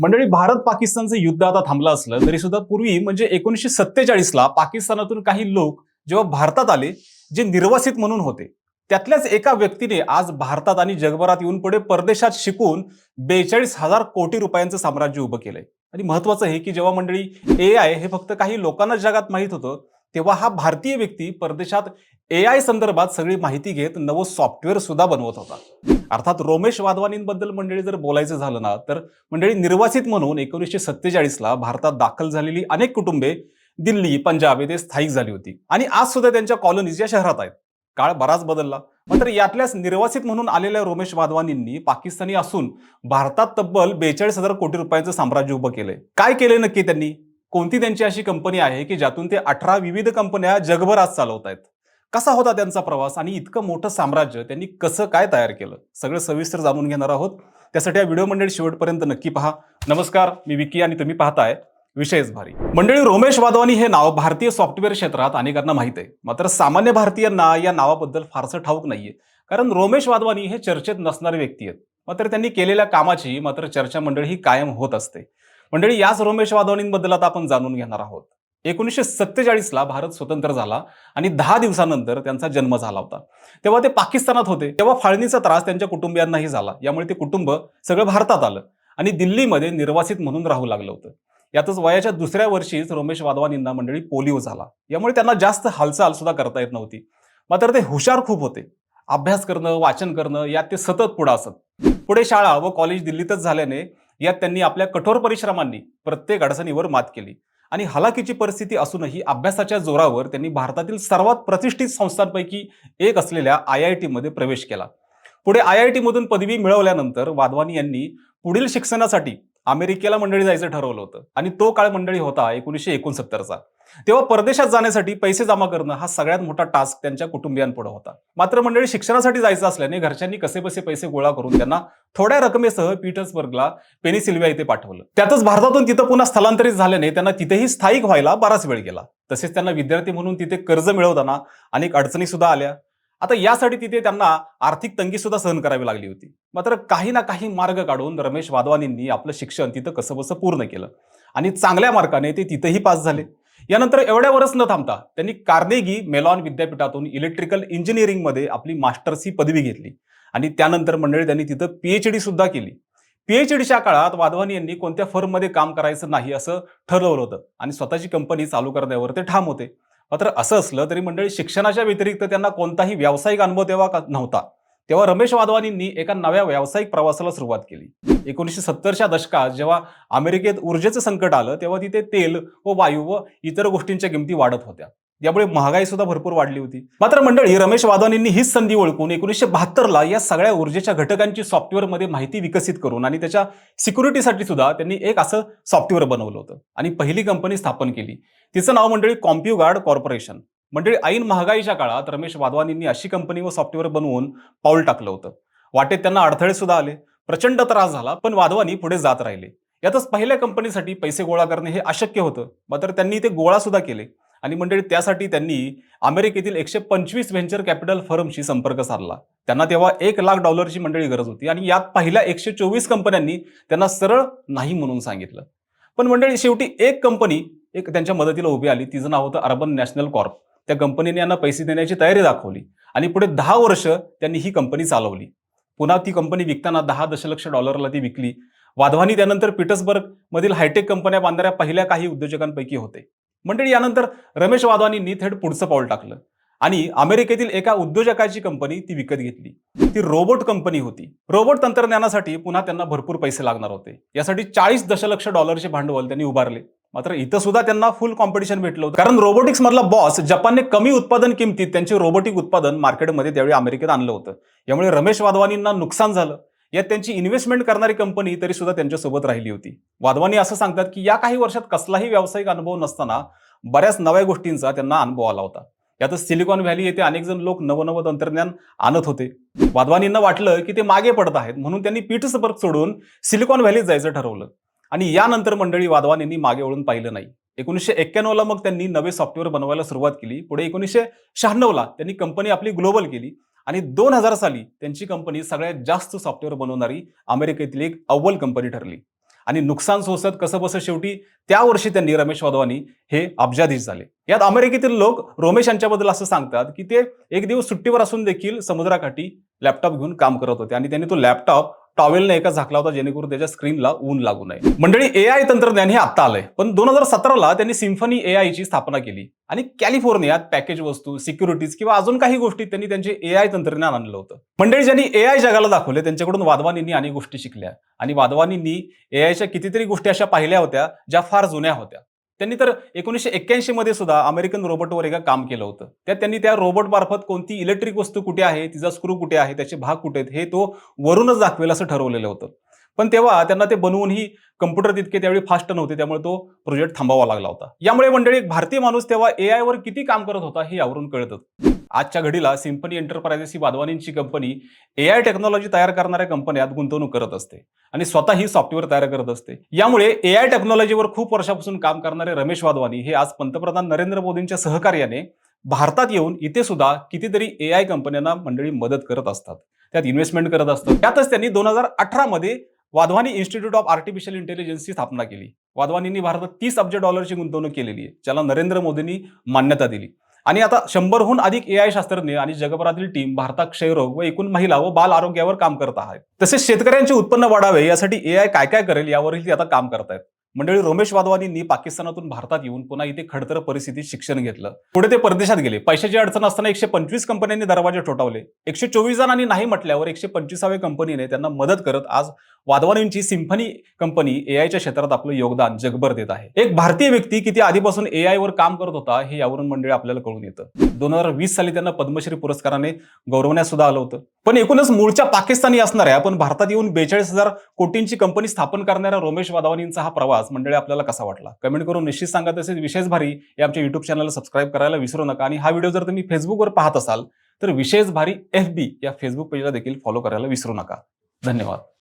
मंडळी भारत पाकिस्तानचं युद्ध आता थांबलं असलं तरी सुद्धा पूर्वी म्हणजे एकोणीसशे सत्तेचाळीसला पाकिस्तानातून काही लोक जेव्हा भारतात आले जे निर्वासित म्हणून होते त्यातल्याच एका व्यक्तीने आज भारतात आणि जगभरात येऊन पुढे परदेशात शिकून बेचाळीस हजार कोटी रुपयांचं साम्राज्य उभं केलंय. आणि महत्वाचं आहे की जेव्हा मंडळी ए आय हे फक्त काही लोकांना जगात माहीत होतं तेव्हा हा भारतीय व्यक्ती परदेशात ए आय संदर्भात सगळी माहिती घेत नवं सॉफ्टवेअर सुद्धा बनवत होता. अर्थात रोमेश वाधवानींबद्दल मंडळी जर बोलायचं झालं ना तर मंडळी निर्वासित म्हणून एकोणीसशे सत्तेचाळीसला भारतात दाखल झालेली अनेक कुटुंबे दिल्ली पंजाब येथे स्थायिक झाली होती. आणि आज सुद्धा त्यांच्या कॉलनीज या शहरात आहेत. काळ बराच बदलला. मात्र यातल्याच निर्वासित म्हणून आलेल्या रोमेश वाधवानींनी पाकिस्तानी असून भारतात तब्बल बेचाळीस हजार कोटी रुपयांचं साम्राज्य उभं केलंय. काय केलंय नक्की त्यांनी? कोणती त्यांची अशी कंपनी आहे की ज्यातून ते अठरा विविध कंपन्या जगभर आज चालवत आहेत कसा होता त्यांचा प्रवास आणि इतकं मोठं साम्राज्य त्यांनी कसं काय तयार केलं? सगळं सविस्तर जाणून घेणार आहोत. त्यासाठी या व्हिडिओ मंडळी शेवटपर्यंत नक्की पहा. नमस्कार मी विकी आणि तुम्ही पाहताय विषयच भारी. मंडळी रोमेश वाधवानी हे नाव भारतीय सॉफ्टवेअर क्षेत्रात अनेकांना माहीत आहे. मात्र सामान्य भारतीयांना या नावाबद्दल फारसं ठाऊक नाहीये. कारण रोमेश वाधवानी हे चर्चेत नसणारे व्यक्ती आहेत. मात्र त्यांनी केलेल्या कामाची मात्र चर्चा मंडळी ही कायम होत असते. मंडळी याच रोमेश वाधवानींबद्दल आता आपण जाणून घेणार आहोत. एकोणीसशे सत्तेचाळीसला भारत स्वतंत्र झाला आणि दहा दिवसानंतर त्यांचा जन्म झाला होता. तेव्हा ते पाकिस्तानात होते. तेव्हा फाळणीचा त्रास त्यांच्या कुटुंबियांनाही झाला. यामुळे ते कुटुंब सगळं भारतात आलं आणि दिल्लीमध्ये निर्वासित म्हणून राहू लागलं होतं. यातच वयाच्या दुसऱ्या वर्षीच रोमेश वाधवानींना मंडळी पोलिओ झाला. यामुळे त्यांना जास्त हालचाल सुद्धा करता येत नव्हती. मात्र ते हुशार खूप होते. अभ्यास करणं वाचन करणं यात ते सतत पुढं असत. पुढे शाळा व कॉलेज दिल्लीतच झाल्याने यात त्यांनी आपल्या कठोर परिश्रमांनी प्रत्येक अडचणीवर मात केली. आणि हलाखीची परिस्थिती असूनही अभ्यासाच्या जोरावर त्यांनी भारतातील सर्वात प्रतिष्ठित संस्थांपैकी एक असलेल्या आय आय टीमध्ये प्रवेश केला. पुढे आय आय टीमधून पदवी मिळवल्यानंतर वाधवानी यांनी पुढील शिक्षणासाठी अमेरिकेला मंडळी जायचं ठरवलं होतं. आणि तो काळ मंडळी होता एकोणीसशे एकोणसत्तरचा. तेव्हा परदेशात जाण्यासाठी पैसे जमा करणं हा सगळ्यात मोठा टास्क त्यांच्या कुटुंबियांपुढे होता. मात्र मंडळी शिक्षणासाठी जायचं असल्याने घरच्यांनी कसे बसे पैसे गोळा करून त्यांना थोड्या रकमेसह पीटर्सबर्गला पेनिसिल्व्हिया इथे पाठवलं. त्यातच भारतातून तिथं पुन्हा स्थलांतरित झाल्याने त्यांना तिथेही स्थायिक व्हायला बराच वेळ गेला. तसेच त्यांना विद्यार्थी म्हणून तिथे कर्ज मिळवताना अनेक अडचणी सुद्धा आल्या. आता यासाठी तिथे त्यांना आर्थिक तंगी सुद्धा सहन करावी लागली होती. मात्र काही ना काही मार्ग काढून रमेश वाधवानींनी आपलं शिक्षण तिथं कसं बसं पूर्ण केलं. आणि चांगल्या मार्काने ते तिथेही पास झाले. यानंतर एवढ्यावरच न थांबता त्यांनी कार्नेगी मेलॉन विद्यापीठातून इलेक्ट्रिकल इंजिनिअरिंगमध्ये आपली मास्टर्सची पदवी घेतली. आणि त्यानंतर मंडळी त्यांनी तिथं पीएचडी सुद्धा केली. पीएचडीच्या काळात वाधवानी यांनी कोणत्या फर्ममध्ये काम करायचं नाही असं ठरवलं होतं. आणि स्वतःची कंपनी चालू करण्यावर ते ठाम होते. मात्र असं असलं तरी मंडळी शिक्षणाच्या व्यतिरिक्त त्यांना कोणताही व्यावसायिक अनुभव तेव्हा का- नव्हता. तेव्हा रमेश वाधवानींनी एका नव्या व्यावसायिक प्रवासाला सुरुवात केली. एकोणीसशे सत्तरच्या दशकात जेव्हा अमेरिकेत ऊर्जेचं संकट आलं तेव्हा तिथे तेल व वायू व इतर गोष्टींच्या किमती वाढत होत्या. यामुळे महागाई सुद्धा भरपूर वाढली होती. मात्र मंडळी रमेश वाधवानींनी हीच संधी ओळखून एकोणीसशे बहात्तरला या सगळ्या ऊर्जेच्या घटकांची सॉफ्टवेअरमध्ये माहिती विकसित करून आणि त्याच्या सिक्युरिटीसाठी सुद्धा त्यांनी एक असं सॉफ्टवेअर बनवलं होतं आणि पहिली कंपनी स्थापन केली. तिचं नाव मंडळी कॉम्प्युगार्ड कॉर्पोरेशन. मंडळी ऐन महागाईच्या काळात रमेश वाधवानींनी अशी कंपनी व सॉफ्टवेअर बनवून पाऊल टाकलं होतं. वाटेत त्यांना अडथळे सुद्धा आले. प्रचंड त्रास झाला पण वाधवानी पुढे जात राहिले. यातच पहिल्या कंपनीसाठी पैसे गोळा करणे हे अशक्य होतं. मात्र त्यांनी ते गोळा सुद्धा केले. आणि मंडळी त्यासाठी त्यांनी अमेरिकेतील एकशे पंचवीस व्हेंचर कॅपिटल फर्मशी संपर्क साधला. त्यांना तेव्हा एक लाख डॉलरची मंडळी गरज होती. आणि यात पहिल्या एकशे चोवीस कंपन्यांनी त्यांना सरळ नाही म्हणून सांगितलं. पण मंडळी शेवटी एक कंपनी एक त्यांच्या मदतीला उभी आली. तिचं नाव होतं अर्बन नॅशनल कॉर्प त्या कंपनीने यांना पैसे देण्याची तयारी दाखवली. आणि पुढे दहा वर्ष त्यांनी ही कंपनी चालवली. पुन्हा ती कंपनी विकताना दहा दशलक्ष डॉलरला ती विकली. वाधवानी त्यानंतर पीटर्सबर्ग मधील हायटेक कंपन्या बांधणाऱ्या पहिल्या काही उद्योजकांपैकी होते. मंडळी यानंतर रमेश वाधवानींनी थेट पुढचं पाऊल टाकलं. आणि अमेरिकेतील एका उद्योजकाची कंपनी ती विकत घेतली. ती रोबोट कंपनी होती. रोबोट तंत्रज्ञानासाठी पुन्हा त्यांना भरपूर पैसे लागणार होते. यासाठी चाळीस दशलक्ष डॉलरचे भांडवल त्यांनी उभारले. मात्र इथं सुद्धा त्यांना फुल कॉम्पिटिशन भेटलं होतं. कारण रोबोटिक्स मधला बॉस जपानने कमी उत्पादन किमतीत त्यांचे रोबोटिक उत्पादन मार्केटमध्ये त्यावेळी अमेरिकेत आणलं होतं. यामुळे रमेश वाधवानींना नुकसान झालं. यात त्यांची इन्व्हेस्टमेंट करणारी कंपनी तरी सुद्धा त्यांच्यासोबत राहिली होती. वाधवानी असं सांगतात की या काही वर्षात कसलाही व्यावसायिक अनुभव नसताना बऱ्याच नव्या गोष्टींचा त्यांना अनुभव आला होता. यातच सिलिकॉन व्हॅली येथे अनेक जण लोक नवनवं तंत्रज्ञान आणत होते. वाधवानींना वाटलं की ते मागे पडत आहेत म्हणून त्यांनी पीटर्सबर्ग सोडून सिलिकॉन व्हॅलीत जायचं ठरवलं. आणि यानंतर मंडळी वाधवानींनी मागे वळून पाहिलं नाही. एकोणीसशे एक्क्याण्णवला मग त्यांनी नवे सॉफ्टवेअर बनवायला सुरुवात केली. पुढे एकोणीसशे शहाण्णवला त्यांनी कंपनी आपली ग्लोबल केली. आणि दोन हजार साली त्यांची कंपनी सगळ्यात जास्त सॉफ्टवेअर बनवणारी अमेरिकेतील एक अव्वल कंपनी ठरली. आणि नुकसान सोसत कसं बसं शेवटी त्या वर्षी त्यांनी रमेश वाधवानी हे अब्जाधीश झाले. यात अमेरिकेतील लोक रोमेश यांच्याबद्दल असं सांगतात की ते एक दिवस सुट्टीवर असून देखील समुद्राकाठी लॅपटॉप घेऊन काम करत होते. आणि त्यांनी तो लॅपटॉप टॉवेलने एका झाकला होता जेणेकरून त्याच्या स्क्रीनला ऊन लागू नये. मंडळी ए आय तंत्रज्ञान हे आता आलंय. पण दोन हजार सतराला त्यांनी सिम्फनी ए आयची स्थापना केली. आणि कॅलिफोर्नियात पॅकेज वस्तू सिक्युरिटीज किंवा अजून काही गोष्टी त्यांनी त्यांचे ए आय तंत्रज्ञान आणलं होतं. मंडळी ज्यांनी ए आय जगाला दाखवले त्यांच्याकडून वाधवानींनी अनेक गोष्टी शिकल्या. आणि वाधवानींनी ए आयच्या कितीतरी गोष्टी अशा पाहिल्या होत्या ज्या फार जुन्या होत्या. त्यांनी तर एकोणीसशे एक्क्याऐंशी मध्ये सुद्धा अमेरिकन रोबोटवर एका काम केलं होतं. त्यात त्यांनी त्या रोबोट मार्फत कोणती इलेक्ट्रिक वस्तू कुठे आहे तिचा स्क्रू कुठे आहे त्याचे भाग कुठे आहेत हे तो वरूनच दाखवेल असं ठरवलेलं होतं. पण तेव्हा त्यांना ते बनवूनही कम्प्युटर तितके त्यावेळी फास्ट नव्हते त्यामुळे तो प्रोजेक्ट थांबावा लागला होता. यामुळे मंडळी एक भारतीय माणूस तेव्हा ए आय वर किती काम करत होता हे यावरून कळतं. आजच्या घडीला सिम्पनी एंटरप्राइजेस ही वाधवानींची कंपनी ए आय टेक्नॉलॉजी तयार करणाऱ्या कंपन्यात गुंतवणूक करत असते आणि स्वतः ही सॉफ्टवेअर तयार करत असते. यामुळे ए आय टेक्नॉलॉजीवर खूप वर्षापासून काम करणारे रमेश वाधवानी हे आज पंतप्रधान नरेंद्र मोदींच्या सहकार्याने भारतात येऊन इथे सुद्धा कितीतरी ए आय कंपन्यांना मंडळी मदत करत असतात. त्यात इन्व्हेस्टमेंट करत असतात. त्यातच त्यांनी दोन हजार अठरा मध्ये वाधवानी इन्स्टिट्यूट ऑफ आर्टिफिशियल इंटेलिजन्सची स्थापना केली. वाधवानींनी भारतात तीस अब्ज डॉलरची गुंतवणूक केलेली आहे. ज्याला नरेंद्र मोदींनी मान्यता दिली. आणि आता शंभरहून अधिक ए आय शास्त्रज्ञ आणि जगभरातील टीम भारतात क्षयरोग व एकूण महिला व बाल आरोग्यावर काम करत आहेत. तसेच शेतकऱ्यांचे उत्पन्न वाढावे यासाठी ए आय काय काय करेल यावरही ते आता काम करतायत. मंडळी रोमेश वाधवानींनी पाकिस्तानातून भारतात येऊन पुन्हा इथे खडतर परिस्थितीत शिक्षण घेतलं. पुढे ते परदेशात गेले. पैशाची अडचण असताना एकशे पंचवीस कंपन्यांनी दरवाजे ठोठावले. एकशे चोवीस जणांनी नाही म्हटल्यावर एकशे पंचवीसाव्या कंपनीने त्यांना मदत करत आज वाधवानींची सिम्फनी कंपनी एआयच्या क्षेत्रात आपलं योगदान जगभर देत आहे. एक भारतीय व्यक्ती किती आधीपासून ए वर काम करत होता हे यावरून मंडळी आपल्याला कळून येतं. दोन हजार वीस साली त्यांना पद्मश्री पुरस्काराने गौरवण्यात सुद्धा आलं होतं. पण एकूणच मूळच्या पाकिस्तानी असणाऱ्या पण भारतात येऊन बेचाळीस हजार कोटींची कंपनी स्थापन करणाऱ्या रोमेश वाधवानींचा हा प्रवास मंडळी आपल्याला कसा वाटला? कमेंट करून निश्चित सांगा. तसेच विशेष भारी या आमच्या युट्यूब चॅनलला सबस्क्राईब करायला विसरू नका. आणि हा व्हिडिओ जर तुम्ही फेसबुकवर पाहत असाल तर विशेष भारी एफ बी या फेसबुक पेजला देखील फॉलो करायला विसरू नका. धन्यवाद.